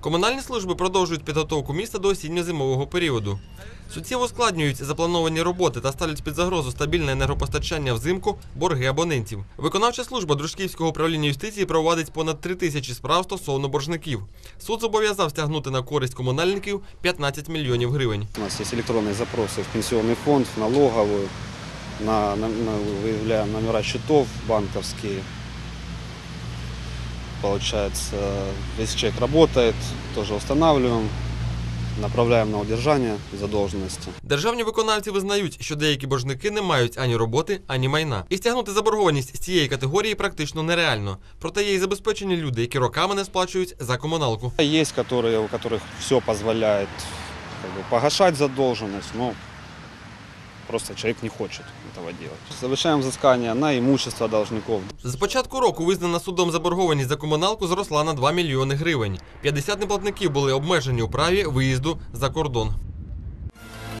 Комунальні служби продовжують підготовку міста до осінньо-зимового періоду. Суттєво ускладнюють заплановані роботи та ставлять під загрозу стабільне енергопостачання взимку борги абонентів. Виконавча служба Дружківського управління юстиції проводить понад три тисячі справ стосовно боржників. Суд зобов'язав стягнути на користь комунальників 15 мільйонів гривень. У нас есть электронные запросы в пенсионный фонд, в налоговую, на, на- на- выявляем номера счетов банковские. Получается, если человек работает, тоже устанавливаем, направляем на удержание задолженности. Державні виконавці визнають, що деякі боржники не мають ані роботи, ані майна. І стягнути заборгованість з цієї категорії практично нереально. Проте є й забезпечені люди, які роками не сплачують за комуналку. Есть, которые, у которых все позволяет как бы, погашать задолженность, но просто человек не хочет этого делать. Завышаем взыскание на имущество должников. З початку року визнана судом заборгованість за комуналку зросла на 2 мільйони гривень. 50 неплатників були обмежені у праві виїзду за кордон.